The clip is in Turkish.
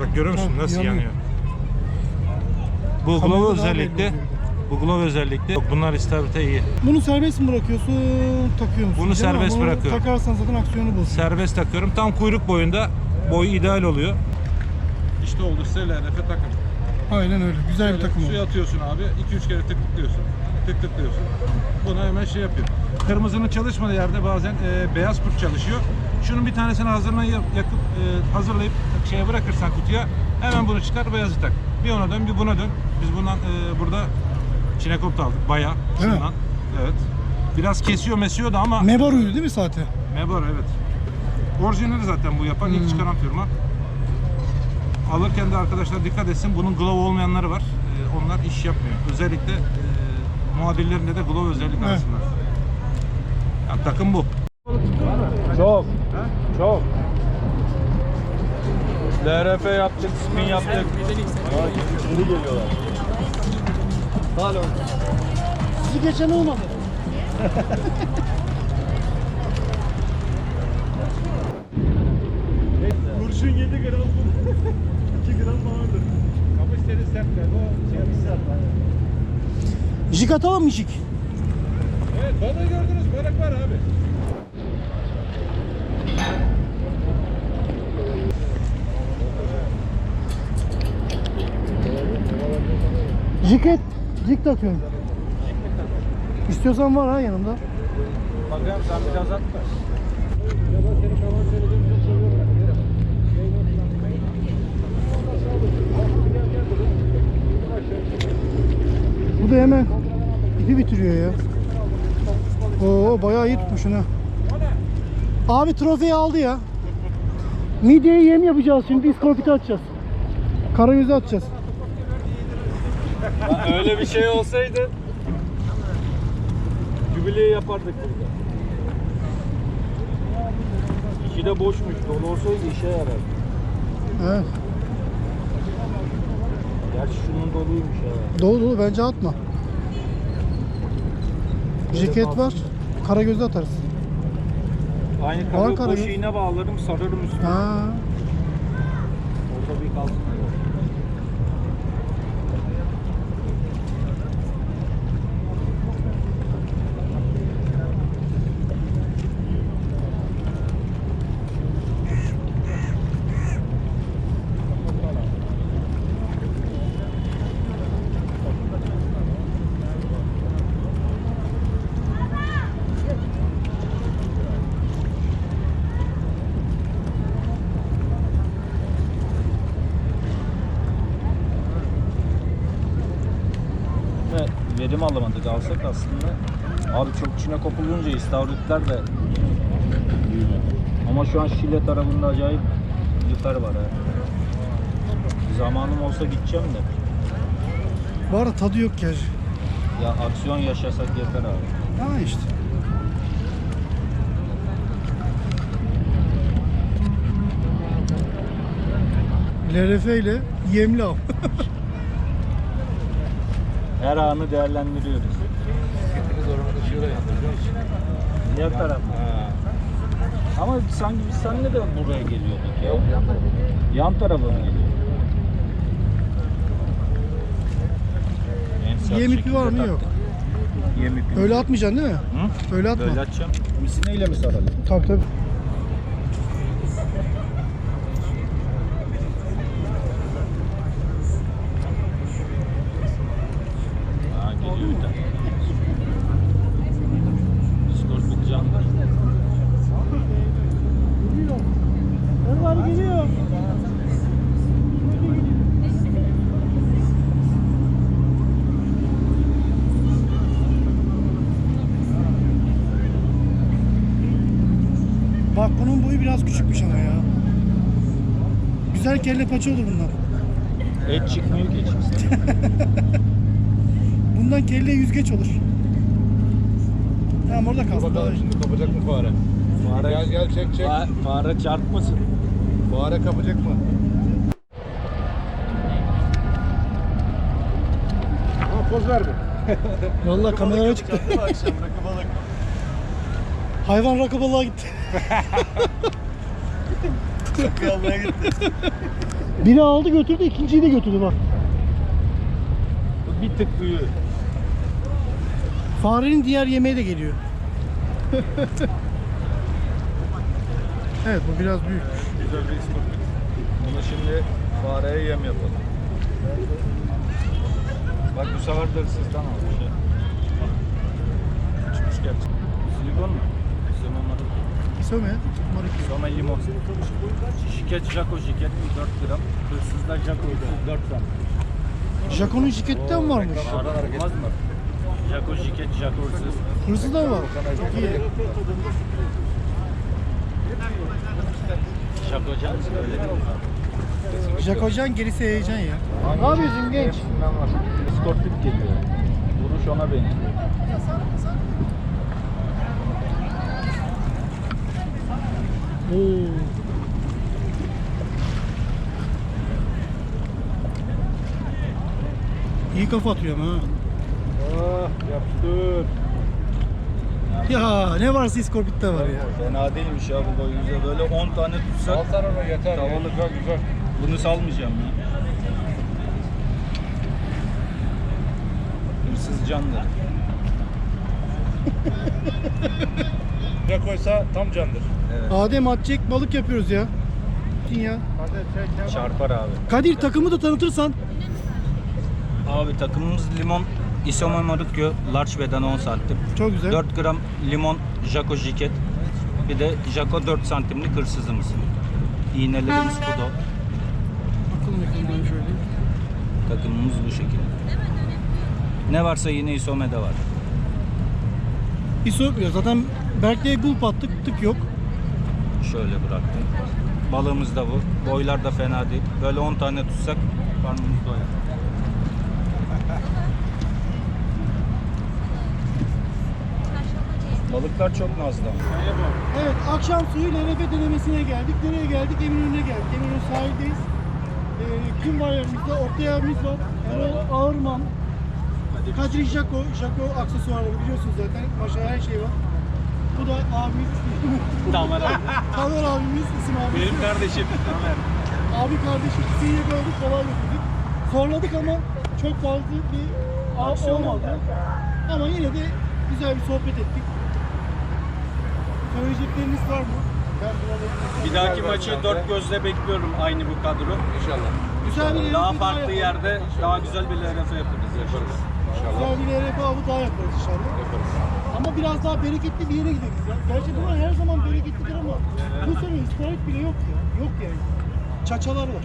Bak görüyor musun Tabii, nasıl yanıyor. yanıyor? Bu Kamerada glove daha belli özellikle oluyor. bu glove özellikle Yok, bunlar istavrite iyi. Bunu serbest mi bırakıyorsun, takıyor musun? Bunu Değil mi? serbest Bunu bırakıyorum. Takarsan zaten aksiyonu bozuyor. Serbest takıyorum. Tam kuyruk boyunda boyu ideal oluyor. İşte oldu size LRF takım. Aynen öyle. Güzel bir Şöyle takım suya oldu. atıyorsun abi. 2-3 kere tık tıklıyorsun. Tık tıklıyorsun. Buna hemen şey yapıyor. Kırmızının çalışmadığı yerde bazen e, beyaz kurt çalışıyor. Şunun bir tanesini hazırlayıp yakıp e, hazırlayıp şeye bırakırsan kutuya hemen bunu çıkar beyazı tak. Bir ona dön bir buna dön. Biz bundan e, burada çinekop da aldık bayağı. Değil mi? şundan. Evet. Biraz kesiyor mesiyor da ama Mebar uydu değil mi zaten? Mebor evet. Orijinali zaten bu yapan Hmm. ilk çıkaran firma. Alırken de arkadaşlar dikkat etsin bunun glove olmayanları var. Ee, onlar iş yapmıyor. Özellikle e, muadillerinde de glove özellik Evet. arasında. Yani takım bu. Çok. Çok. DRF yaptık, spin yaptık. Geri geliyorlar. Hala Sizi geçen olmadı. Kurşun 7 gram 2 gram falandır. Kapı istedi sertler. O şey sert. Jig atalım mı jig? Evet balığı gördünüz. Balık var abi. Jig et. Jig de atıyorum. İstiyorsan var ha yanımda. Bakayım sen biraz at da. Bu da hemen ipi bitiriyor ya. Oo bayağı iyi tutmuşsun ha. Abi trofeyi aldı ya. Midyeye yem yapacağız şimdi iskorpiti atacağız. Karayüzü atacağız. Öyle bir şey olsaydı Jubileyi yapardık burada. İçi de boşmuş. Dolu olsaydı işe yarar. Evet. Gerçi şunun doluymuş ha. Dolu dolu bence atma. Ceket var. Karagöz'ü atarız. Aynı Var kablo karayı. boş iğne bağlarım sararım üstüne. Ha. Orada bir kalsın. Ve verim alamadık alsak aslında. Abi çok çine kopulunca istavritler de büyüyor. Ama şu an Şile tarafında acayip lüfer var ha. Zamanım olsa gideceğim de. Bu arada tadı yok ki. Ya aksiyon yaşasak yeter abi. Ha işte. LRF ile yemli av. Her anı değerlendiriyoruz. Diğer taraf. Ama sanki biz seninle de buraya geliyorduk ya. Yan tarafa mı geliyor? En sert şekilde var mı? taktık. Yok. İpi. Öyle atmayacaksın değil mi? Hı? Öyle atma. Böyle atacağım. Misineyle mi saralım? Tabii tabii. Ha geliyor bir tane. Scorpion canlı. Erman geliyor. Bak bunun boyu biraz küçükmüş ama ya. Güzel kelle paça olur bundan. Et çıkmıyor ki. Bundan kelle yüzgeç olur. Tamam orada kalsın. Bakalım şimdi kapacak mı fare? Fare, Gel gel çek çek. Fa- fare çarpmasın. Fare kapacak mı? Ha, poz verdi. Vallahi kameralara çıktı. Akşam rakı balık. Hayvan rakı balığa gitti. Rakı almaya gitti. Biri aldı götürdü, ikinciyi de götürdü bak. Bir tık büyüğü. Farenin diğer yemeği de geliyor. evet bu biraz büyük. Güzel bir ispirtlik. Bunu şimdi fareye yem yapalım. Bak bu sefer de hırsızdan almış ya. Uçmuş gerçi. Silikon mu? Mariki. Soma limon. Şiket Jaco Jiket 4 gram. Hırsızda Jaco 4 gram. Jaco'nun jiketten varmış. Olmaz mı? Jaco Jiket Jaco hırsız. Hırsız da var. Çok iyi. Jaco Can öyle değil mi? Jacocan gerisi heyecan ya. Ne yapıyorsun genç? Eskortlik geliyor. Vuruş ona benziyor. Oo. İyi kafa atıyor ama ha. Ah yaptır. Ya ne varsa iskorpitte var ya. Fena değilmiş ya bu boyunca. Böyle 10 tane tutsak Alsan onu yeter. Tavalı. Güzel güzel. bunu salmayacağım ya. Hırsız candır. Ne koysa tam candır. Evet. Adem atacak balık yapıyoruz ya. Ya. Çarpar abi. Kadir takımı da tanıtırsan. Abi takımımız limon Isomay Marukyo Large beden 10 santim. Çok güzel. 4 gram limon Jaco Jiket. Bir de Jaco 4 santimlik hırsızımız. İğnelerimiz Pudo. Bakalım yakından şöyle. Takımımız bu şekilde. Ne varsa yine Isome'de var. İso zaten Berk'te gulp attık tık yok. Şöyle bıraktım. Balığımız da bu. Boylar da fena değil. Böyle 10 tane tutsak karnımız doyar. Balıklar çok nazlı. Evet akşam suyu LRF denemesine geldik. Nereye geldik? Eminönü'ne geldik. Eminönü sahildeyiz. Ee, kim var yanımızda? Oktay abimiz var. Erol Ağırman. Kadri Jaco. Jaco aksesuarları biliyorsunuz zaten. Maşallah her şey var. Bu da abimiz. Tamer abi. Tamer abimiz. isim abimiz. Benim kardeşim. Tamer. Abi kardeşim ikisini gördük kolay götürdük. Zorladık ama çok fazla bir av olmadı. Ama yine de güzel bir sohbet ettik. Söyleyecekleriniz var mı? Ben buna Bir dahaki maçı dört gözle bekliyorum aynı bu kadro. İnşallah. Güzel bir Daha farklı yerde daha güzel bir LRF yaparız. Yaparız. İnşallah. Güzel bir LRF avı daha yaparız inşallah. Yaparız. Ama biraz daha bereketli bir yere gideriz ya. Gerçi bu her zaman bereketlidir ama bu sene istarit bile yok ya. Yok yani. Çaçalar var.